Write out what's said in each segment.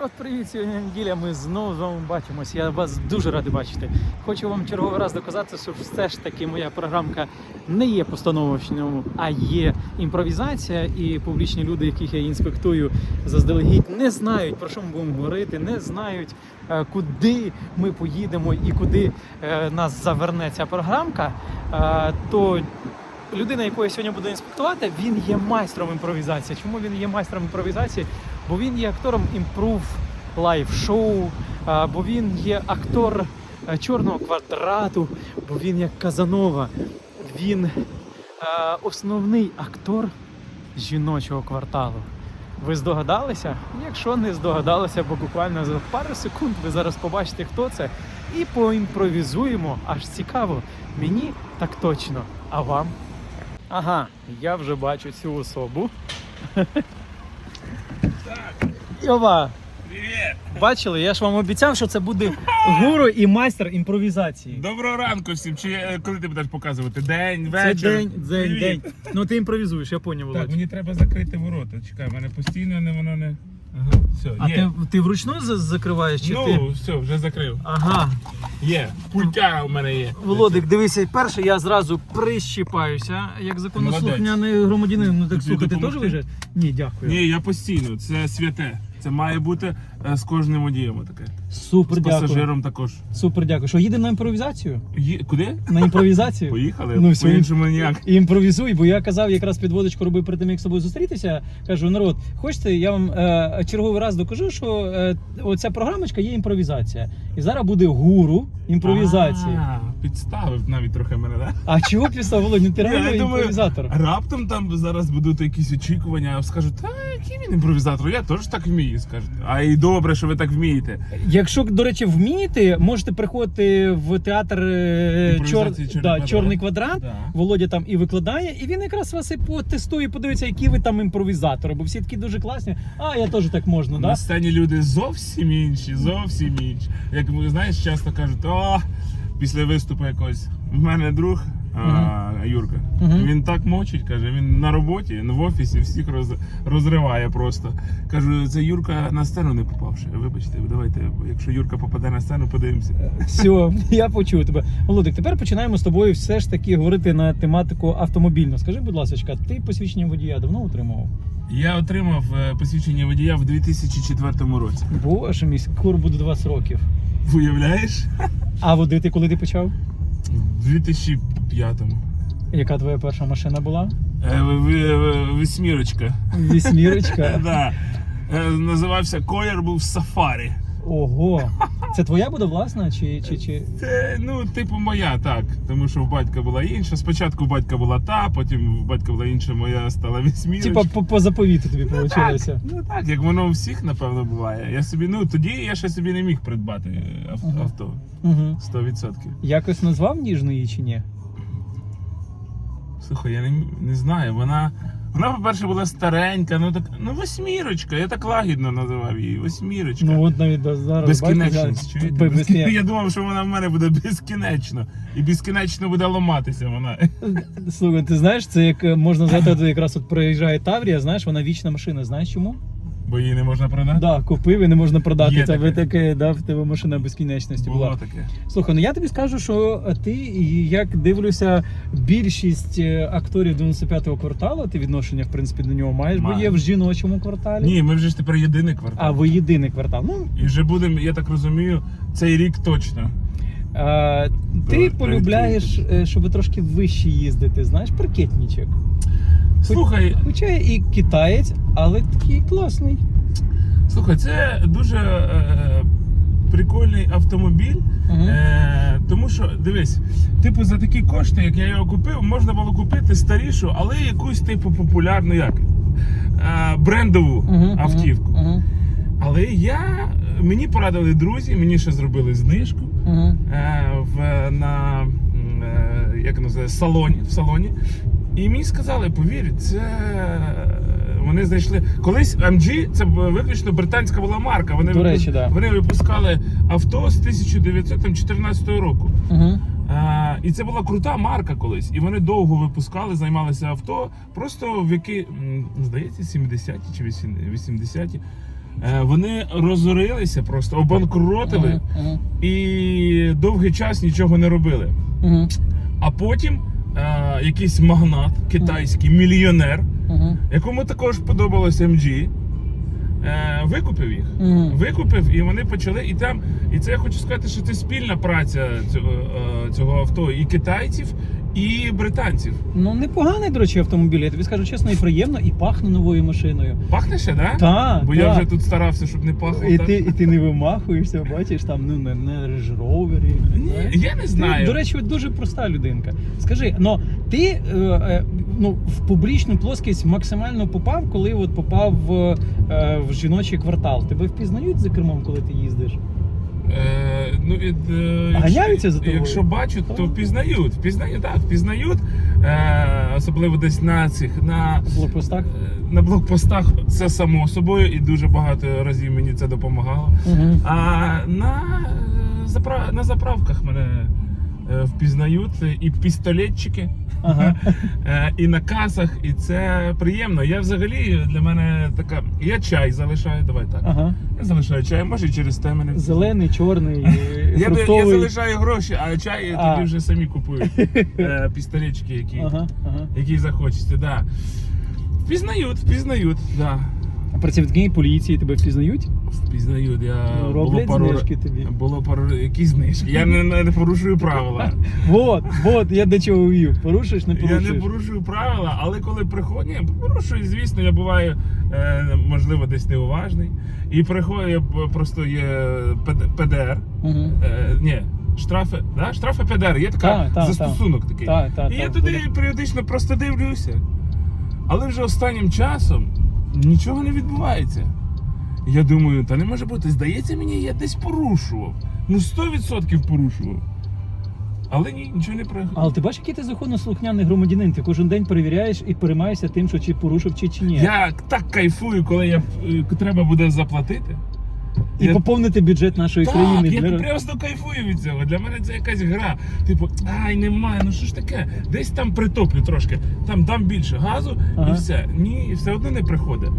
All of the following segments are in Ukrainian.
От привіт, сьогодні неділя. Ми знову з вами бачимось. Я вас дуже радий бачити. Хочу вам черговий раз доказати, що все ж таки моя програмка не є постановочною, а є імпровізація. І публічні люди, яких я інспектую заздалегідь, не знають про що ми будемо говорити, не знають, е, куди ми поїдемо і куди е, нас заверне ця програмка. Е, То людина, яку я сьогодні буду інспектувати, він є майстром імпровізації. Чому він є майстром імпровізації? Бо він є актором імпрув лайв шоу, бо він є актор е, чорного квадрату, бо він як Казанова. Він е, основний актор жіночого кварталу. Ви здогадалися? Якщо не здогадалися, бо буквально за пару секунд ви зараз побачите, хто це, і поімпровізуємо. Аж цікаво. Мені так точно. А вам? Ага, я вже бачу цю особу. Йова, Привіт! бачили, я ж вам обіцяв, що це буде гуру і майстер імпровізації. Доброго ранку всім. Чи е, коли ти будеш показувати? День, Це вечір? день, день, Привіт. день. Ну ти імпровізуєш, я поняв, Так, Володь. мені треба закрити ворота. Чекай, в мене постійно не воно не. Ага, все, А є. ти, ти вручну за- закриваєш чи ну, ти? все, вже закрив. Ага. Є. Пультя у мене є. Володик, дивися, перше я зразу прищіпаюся, як законослухняний громадянин. Ну так Тобі слухай, ти теж допомогти? виїжджаєш? Ні, дякую. Ні, я постійно. Це святе. Це має бути е, з кожним водієм таке. Супер, З дякую. пасажиром також. Супер, дякую. Що їдемо на імпровізацію? Є... Куди? На імпровізацію? Поїхали? Ну, все. По-іншому ніяк. І імпровізуй, бо я казав, якраз підводочку робив перед тим, як з тобою зустрітися. Кажу, народ, хочете, я вам е, черговий раз докажу, що е, оця програмочка є імпровізація. І зараз буде гуру імпровізації. А, Підставив навіть трохи мене, так? А чого після Володь? Ну ти Я реально думаю, імпровізатор. Раптом там зараз будуть якісь очікування, а скажуть, та який він імпровізатор, я теж так вмію, скажуть. А і добре, що ви так вмієте. Якщо, до речі, вмієте, можете приходити в театр е, чор... Імпровізації «Чорний да, квадрат». Чорний квадрат. Да. Володя там і викладає, і він якраз вас і потестує, подивиться, які ви там імпровізатори, бо всі такі дуже класні. А я теж так можна, На да? сцені люди зовсім інші, зовсім інші. Як ви знаєш, часто кажуть, о, після виступу якогось. У мене друг а, Юрка. Він так мочить, каже, він на роботі, в офісі всіх роз, розриває просто. Кажу, це Юрка на сцену не попавши. Вибачте, давайте, якщо Юрка попаде на сцену, подивимося. Все, я почув тебе. Володик, тепер починаємо з тобою все ж таки говорити на тематику автомобільну. Скажи, будь ласка, ти посвідчення водія давно отримував? Я отримав е, посвідчення водія в 2004 році. Боже мій, скоро буде 20 років. Уявляєш? А водити, коли ти почав? 2000 п'ятому. Яка твоя перша машина була? Е, вісьмірочка. Вісьмірочка? да. Е, називався Колір був Сафарі. Ого. Це твоя буде власна? чи... чи, чи... Це, Ну, типу, моя, так. Тому що в батька була інша. Спочатку в батька була та, потім в батька була інша, моя стала вісьмірочка. Типа по заповіту тобі вийшло? Ну так, ну, так, як воно у всіх, напевно, буває. Я собі, ну тоді я ще собі не міг придбати е, авто. Угу. 100%. Якось назвав ніжної чи ні? Слухай, я не, не знаю, вона. Вона, по-перше, була старенька, ну так, ну восьмірочка, я так лагідно називав її. Восьмірочка. Ну от навіть до зараз Безкінечність. бачите, чуєте? да, Безкін- безкін- Я думав, що вона в мене буде безкінечно. І безкінечно буде ламатися вона. Слухай, ти знаєш, це як е, можна згадати, якраз от проїжджає Таврія, знаєш, вона вічна машина. Знаєш чому? Бо її не можна продати. Да, купив і не можна продати. Є Це таке. ви таке, да, в тебе машина безкінечності Було була. таке. Слухай, ну я тобі скажу, що ти, як дивлюся, більшість е, акторів 95-го кварталу, ти відношення, в принципі, до нього маєш, бо Маю. є в жіночому кварталі. Ні, ми вже ж тепер єдиний квартал. А ви єдиний квартал. Ну, І вже будемо, я так розумію, цей рік точно. е, ти полюбляєш, е, щоб трошки вище їздити, знаєш, паркетнічок. Слухай, Хоча і китаєць, але такий класний. слухай, це дуже е, прикольний автомобіль. Мгм. Е, тому що, дивись, типу, за такі кошти, як я його купив, можна було купити старішу, але якусь типу популярну як е, брендову Мгм, автівку. мгм, мгм, Але я мені порадили друзі, мені ще зробили знижку мгм. е, в на м, е, як називає салоні в салоні. І мені сказали, повір, це вони знайшли колись MG це виключно британська була марка. Вони До випу- речі, да. вони випускали авто з 1914 року. Мгм. А, і це була крута марка колись. І вони довго випускали, займалися авто. Просто в які, здається, 70-ті чи 80-ті. Е, Вони розорилися просто, обанкротили ага, і довгий час нічого не робили. ага, А потім е, якийсь магнат китайський, мільйонер, якому також подобалось MG, е, викупив їх. ага. Викупив, і вони почали. І там, і це я хочу сказати, що це спільна праця цього, е, цього авто і китайців, і британців. Ну, непоганий, до речі, автомобіль. Я тобі скажу чесно, і приємно, і пахне новою машиною. Пахне ще, да? Так, Бо я вже тут старався, щоб не пахло. І так. ти, і ти не вимахуєшся, бачиш, там ну не, не Rover. Ні, я не знаю. Ти, до речі, дуже проста людинка. Скажи, ну ти е, е, ну, в публічну плоскість максимально попав, коли от попав в, е, в жіночий квартал. Тебе впізнають за кермом, коли ти їздиш? Е, ну, від, е, ганяються якщо, за тобою? Якщо бачать, то впізнають. Впізнають, так, впізнають. Е, особливо десь на цих на, блокпостах? е, на блокпостах це само собою, і дуже багато разів мені це допомагало. Угу. А на, е, запра... на заправках мене впізнають і пістолетчики. Ага. Е, і на касах, і це приємно. Я взагалі для мене така. Я чай залишаю. Давай так. Ага. Я залишаю чай, може і через те мене. Зелений, чорний, Я, я залишаю гроші, а чай А. тоді вже самі купують. Е, пістолетчики, які, Ага, ага. які захочете. Да. Впізнають, впізнають. Да. А працівники поліції тебе впізнають? Впізнають. Я Ну, було пару, знижки тобі. Було пару які знижки. Я не, не, порушую правила. Вот, вот, я до чого вів. Порушиш, не Я не порушую правила, але коли приходять, ні, порушую, звісно, я буваю, е, можливо, десь неуважний. І приходить, я б- просто є ПД- ПДР. Угу. Е, ні, штрафи, да? штрафи ПДР, є така Так, так, застосунок такий. Так, так, І я так, туди буде. періодично просто дивлюся. Але вже останнім часом нічого не відбувається. Я думаю, та не може бути, здається мені, я десь порушував. Ну 100% порушував. Але ні, нічого не про. Але ти бачиш, який ти законослухняний громадянин. Ти кожен день перевіряєш і переймаєшся тим, що чи порушив, чи, чи ні. Я так кайфую, коли я е, треба буде заплатити. І я... поповнити бюджет нашої Так, країни. я Для- просто кайфую від цього. Для мене це якась гра. Типу, ай, немає, ну що ж таке? Десь там притоплю трошки, там дам більше газу Ага. і все. Ні, все одно не приходить.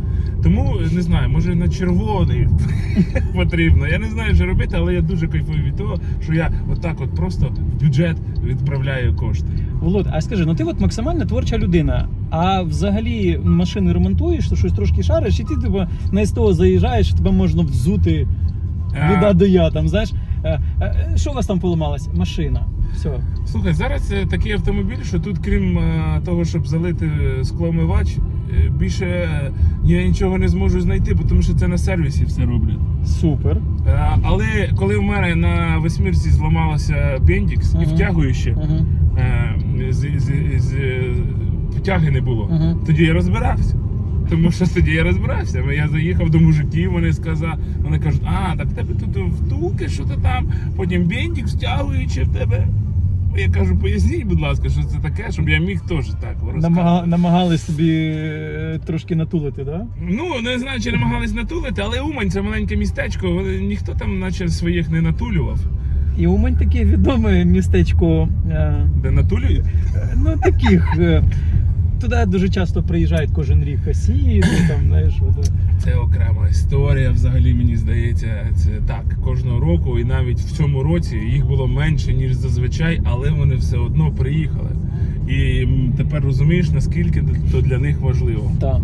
Тому не знаю, може на червоний потрібно. Я не знаю, що робити, але я дуже кайфую від того, що я отак от просто в бюджет відправляю кошти. Володь, а скажи, ну ти от максимально творча людина. А взагалі машини ремонтуєш, то щось трошки шариш, і ти типу, на СТО заїжджаєш, і тебе можна взути А, від А до Я. Там, знаєш, е, е, що у вас там поламалось? Машина. Все. Слухай, зараз е, такий автомобіль, що тут, крім того, щоб залити скломивач, більше я нічого не зможу знайти, тому що це на сервісі все роблять. Супер. Але коли в мене на восьмірці зламалося бендікс і Ага. втягуючи, Ага. е, з, з, з, втяги не було, Ага. тоді я розбирався. Тому що тоді я розбирався. Я заїхав до мужиків, вони сказали, вони кажуть, а, так в тебе тут втулки, що то там, потім бендік втягуючи в тебе. Я кажу, поясніть, будь ласка, що це таке, щоб я міг теж так розказати. Намага, намагались тобі е, трошки натулити, так? Да? Ну, не знаю, чи намагались натулити, але Умань це маленьке містечко, ніхто там, наче, своїх не натулював. І Умань таке відоме містечко. е, Де натулюють? Ну, таких. Туди дуже часто приїжджають кожен рік хасіди, там, знаєш, от, Це окрема історія, взагалі, мені здається, це так, кожного року, і навіть в цьому році їх було менше, ніж зазвичай, але вони все одно приїхали. І тепер розумієш, наскільки то для них важливо. Так.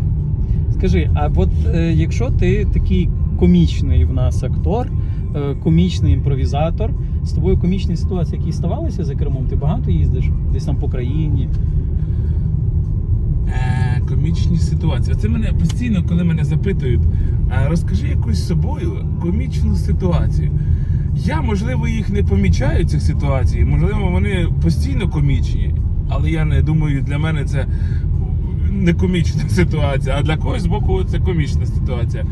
Скажи, а от е, якщо ти такий комічний в нас актор, е, комічний імпровізатор, з тобою комічні ситуації, які ставалися за кермом, ти багато їздиш десь там по країні. Е, комічні ситуації. Це мене постійно, коли мене запитують, розкажи якусь з собою комічну ситуацію. Я, можливо, їх не помічаю, цих ситуацій, можливо, вони постійно комічні, але я не думаю, для мене це не комічна ситуація, а для когось з боку це комічна ситуація.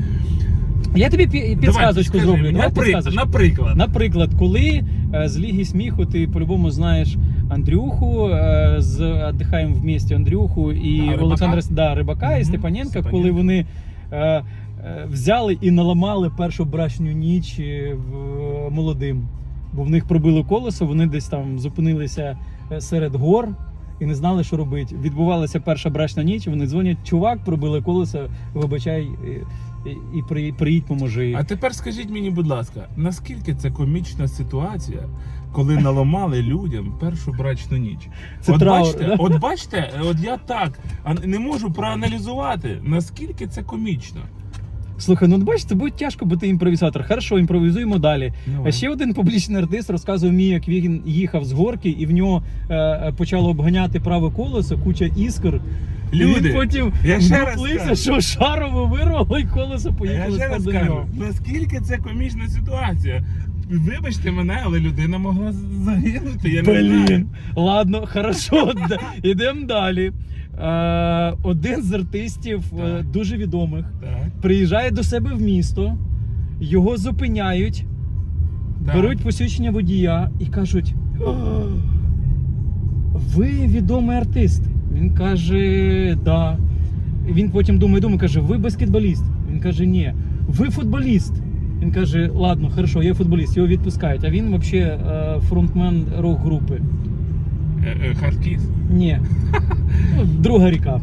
Я тобі підсказочку зроблю. підсказочку. Наприклад. Наприклад, коли е, з Ліги сміху ти по-любому знаєш Андрюху, е, з «Отдихаємо в місті Андрюху і А, Рибака? Олександра да, Рибака і Степаненка, Степаненка. коли вони е, е, взяли і наламали першу брачню ніч в е, молодим. Бо в них пробило колесо, вони десь там зупинилися серед гор. І не знали, що робити. Відбувалася перша брачна ніч. Вони дзвонять, чувак, пробили колесо, вибачай, і, і при, приїдь, поможи. А тепер скажіть мені, будь ласка, наскільки це комічна ситуація, коли наламали людям першу брачну ніч? Це от траур, бачите, да? от бачите, от я так не можу проаналізувати, наскільки це комічно. Слухай, ну бачиш, буде тяжко бути імпровізатор. Хорошо, імпровізуємо далі. А ще один публічний артист розказував мені, як він їхав з горки, і в нього е, почало обганяти праве колесо, куча іскр. І Люди, він потім я ще раз що шарову вирвало, і колесо я поїхало ще раз кажу, наскільки це комічна ситуація. Вибачте мене, але людина могла загинути. Я не знаю. Блін, ладно, хорошо, ідемо далі. Е, один з артистів е, Так. дуже відомих Так, приїжджає до себе в місто, його зупиняють, так. беруть посвідчення водія і кажуть: «А, ви відомий артист. Він каже, да. Він потім думає, думає, каже, ви баскетболіст. Він каже, ні. Ви футболіст. Він каже, ладно, хорошо, я футболіст, його відпускають. А він взагалі фронтмен рок-групи. Е, е, Ні. Друга ріка.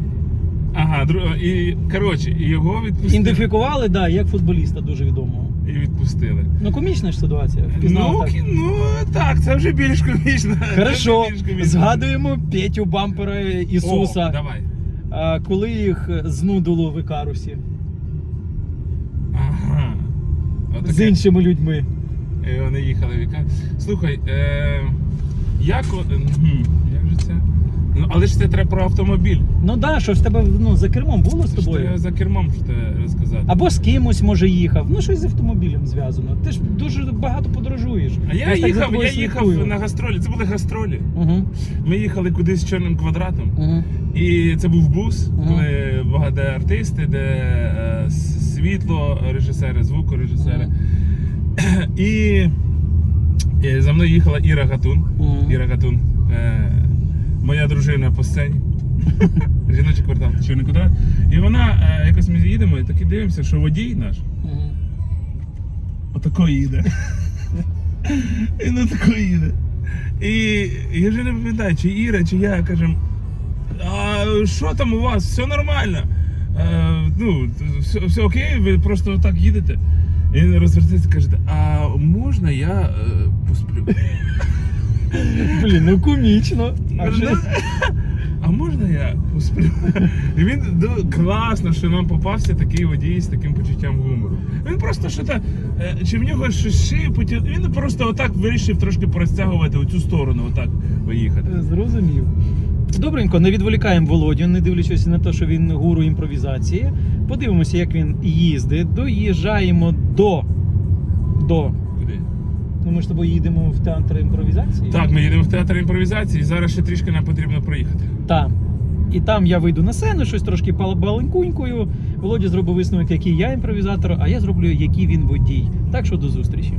Ага, і коротше, його відпустили. Ідентифікували, да, як футболіста дуже відомого. І відпустили. Ну, комічна ж ситуація. Впізнав Ну, так. ну так, це вже більш комічно. Хорошо, більш комічно. згадуємо Петю бампера Ісуса, О, давай. коли їх знудило в Ікарусі Отаке. з іншими людьми. І вони їхали в Іка. Слухай, е... як, о- Мгм, як же це? Ну, але ж це треба про автомобіль. Ну да, що з тебе ну, за кермом було з Що тобою? я за кермом що те розказати. Або з кимось може їхав. Ну щось з автомобілем зв'язано. Ти ж дуже багато подорожуєш. А я, ж їхав, я їхав на гастролі. Це були гастролі. Угу. Ми їхали кудись з чорним квадратом. Угу. І це був бус, коли багато артисти, де е, світло, режисери, звукорежисери. І, і за мною їхала Іра Гатун. Мгм. Іра Гатун. Е, моя дружина по сцені. Жіночий квартал, чорний квадрат. І вона е, якось ми їдемо і таки дивимося, що водій наш отако їде. Він отако їде. І я вже не пам'ятаю, чи Іра, чи я кажемо, а що там у вас? Все нормально. Е, ну, все, все окей, ви просто отак їдете. І він розвертається і каже, а можна я е, посплю? Блін, ну комічно. А вже- А можна я посплю? І він ну, класно, що нам попався такий водій з таким почуттям гумору. Він просто що то чи в нього щось шипить, він просто отак вирішив трошки порозтягувати у цю сторону, отак виїхати. Зрозумів. Добренько, не відволікаємо Володю, не дивлячись на те, що він гуру імпровізації. Подивимося, як він їздить. Доїжджаємо до. До. Ми ж з тобою їдемо в театр імпровізації. Так, ми їдемо в театр імпровізації, і зараз ще трішки нам потрібно проїхати. Там. І там я вийду на сцену, щось трошки баланкунькою. Володя зробив висновок, який я імпровізатор, а я зроблю, який він водій. Так що до зустрічі.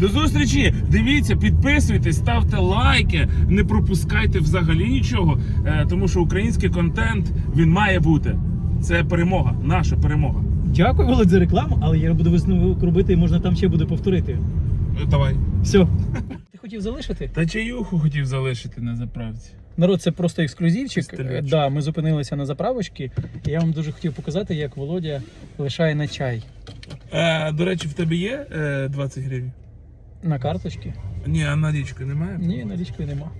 До зустрічі! Дивіться, підписуйтесь, ставте лайки, не пропускайте взагалі нічого, е, тому що український контент він має бути. Це перемога, наша перемога. Дякую, Володь, за рекламу, але я буду висновок робити, і можна там ще буде повторити. Давай. Все. Ти хотів залишити? Та чаюху хотів залишити на заправці. Народ, це просто ексклюзивчик. Да, ми зупинилися на заправочці, і я вам дуже хотів показати, як Володя лишає на чай Е, до речі, в тебе є е, 20 гривень? на карточці. Ні, а налічки немає? Ні, налічкою нема.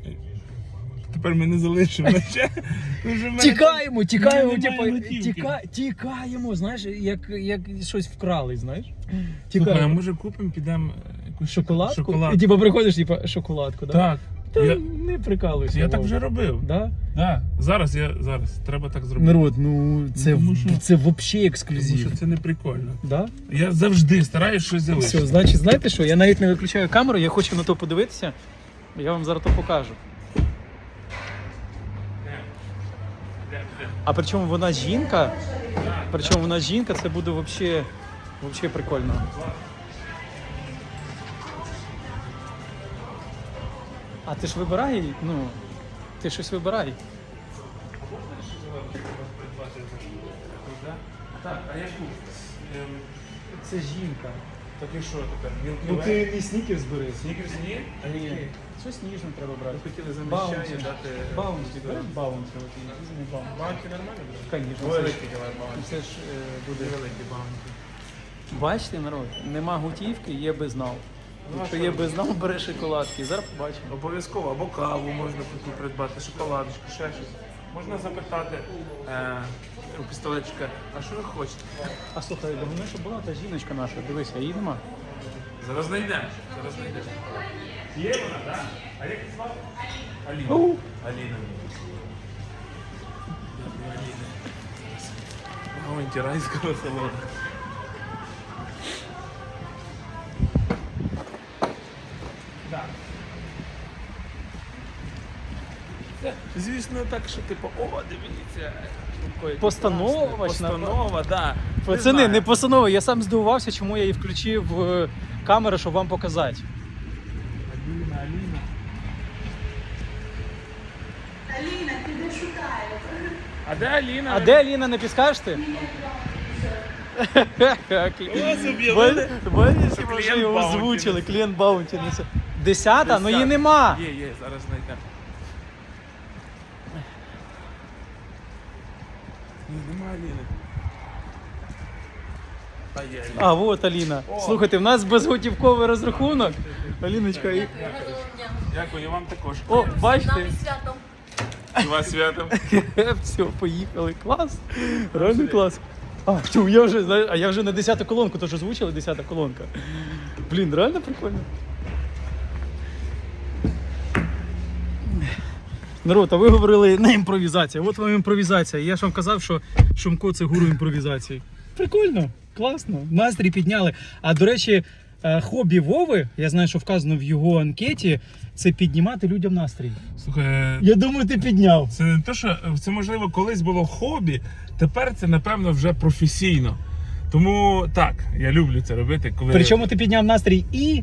Тепер ми не залишимо Тікаємо, тікаємо, немає типу, готівки. тіка, тікаємо, знаєш, як, як щось вкрали, знаєш? там- Слухай, а може купимо, підемо е, Шоколадку? шоколадку? І типу приходиш, типу, шоколадку, да? Так. Та Я, не прикалуйся. я так Вов. вже робив. Да? Да. Зараз я зараз треба так зробити. Народ, ну це, Тому що- це взагалі Тому ексклюзив. що це не прикольно. Да? Я завжди стараюсь щось залишити. Все, значить, знаєте що? Я навіть не виключаю камеру, я хочу на то подивитися. Я вам зараз то покажу. А причому вона жінка. Причому вона жінка, це буде взагалі, взагалі прикольно. А ти ж вибирай, ну, ти щось вибирай. Так, а яку? Ем, Це жінка. Так і що тепер? Ну ти не снікерс бери. Снікерс ні? А Ні. Щось ніжне треба брати. Хотіли замість дати... Баунті, да? Баунті. от, візьми баунті. Нормально буде? Це, великий банки. це ж е, буде Великі банки. Бачите, народ, нема готівки, є безнал. Якщо є робити? безнал, бери шоколадки. Зараз побачимо. Обов'язково або каву можна тут придбати, шоколадочку, ще щось. Можна запитати е, у пістолетчика, а що ви хочете? А слухай, головне, щоб була та жіночка наша. Дивися, її нема. Зараз знайдемо. Зараз знайдемо. Є вона, так? А як її звати? Аліна. Оу. Аліна. Аліна. Маунті райського салону. Так. Це, Звісно, так, що типу, о, дивіться. такої Постановочна. Постанова. Да. Пацани, не постанови. Я сам здивувався, чому я її включив е, камеру, щоб вам показати. Аліна, Аліна. Аліна, тебе шукають. А де Аліна? А де Аліна, не підскажеш ти? Бачиш, вже його озвучили, клієнт Баунті несе. Десята? Ну її нема. Є, є, зараз знайдемо. Ні, нема Аліни. А є А, от Аліна. О. Слухайте, в нас безготівковий розрахунок. Аліночка, і... Дякую, вам також. О, бачите? святом. І вас святом. Все, поїхали. Клас. Реально клас. А, чу, я вже, знаєш, а я вже на 10 колонку, тож озвучили 10 колонка. Блін, реально прикольно. Народ, а ви говорили не імпровізація. От вам імпровізація. Я ж вам казав, що Шумко це гуру імпровізації. Прикольно, класно. Настрій підняли. А до речі, е, хобі Вови, я знаю, що вказано в його анкеті, це піднімати людям настрій. Слухай, Я думаю, ти підняв. це не те, що це можливо колись було хобі, тепер це напевно вже професійно. Тому так, я люблю це робити, коли. Причому ти підняв настрій і е,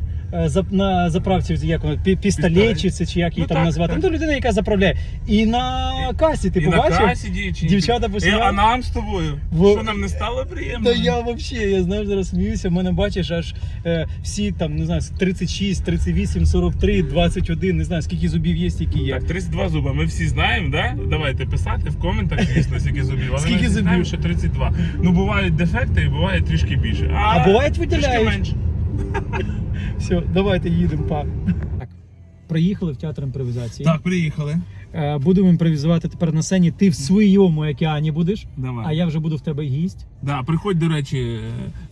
на заправці, як воно, пі- пістолет чи як її Ну, там так, назвати. так. Ну, то людина, яка заправляє. І на касі ти і на побачив? касі дівчині. Дівчата І, посміяли? А нам з тобою. Во- Що нам не стало приємно? Та я взагалі, я знаєш, зараз сміюся. В мене бачиш, аж е, всі там, не знаю, 36, 38, 43, 21, не знаю, скільки зубів є, стільки є. Так, 32 зуба. Ми всі знаємо, да? Давайте писати в коментах, звісно, скільки зубів. Але Скільки ми зубів? знаємо, що 32. Ну, бувають дефекти і буває трішки більше. А бувають трішки менше. Все, давайте їдемо, па. Так, приїхали в театр імпровізації. Так, приїхали. Е, будемо імпровізувати тепер на сцені. Ти в своєму океані будеш, Давай. а я вже буду в тебе гість. Да, приходь, до речі,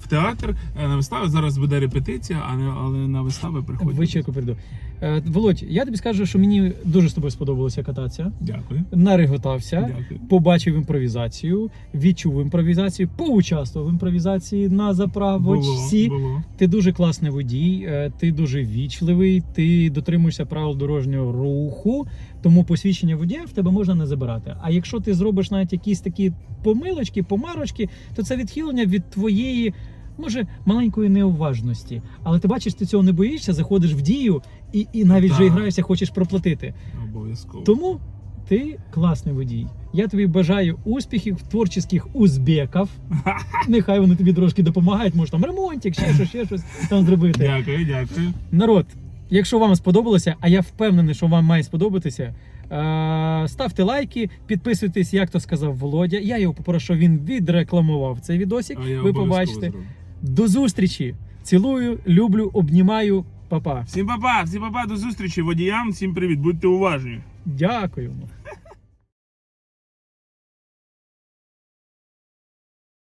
в театр е, на виставу. Зараз буде репетиція, але на вистави приходь. Вечірку прийду. Е, Володь, я тобі скажу, що мені дуже з тобою сподобалося кататися. Дякую. Нареготався, Дякую. побачив імпровізацію, відчув імпровізацію, поучаствував в імпровізації на заправочці. Було, було. Ти дуже класний водій, е, ти дуже вічливий, ти дотримуєшся правил дорожнього руху, тому посвідчення водія в тебе можна не забирати. А якщо ти зробиш навіть якісь такі помилочки, помарочки, то це відхилення від твоєї. Може, маленької неуважності, але ти бачиш, ти цього не боїшся, заходиш в дію і, і навіть вже Так. граєшся, хочеш проплатити. Обов'язково. Тому ти класний водій. Я тобі бажаю успіхів творчих узбеків. Нехай вони тобі трошки допомагають, може там ремонтик, ще щось, ще щось там зробити. Дякую, дякую. Народ, якщо вам сподобалося, а я впевнений, що вам має сподобатися. Е, Ставте лайки, підписуйтесь, як то сказав Володя. Я його попрошу, він відрекламував цей відосик. А я Ви побачите. зроблю. До зустрічі! Цілую, люблю, обнімаю. Па-па. Всім па-па, всім па-па, до зустрічі водіям. Всім привіт, будьте уважні. Дякуємо.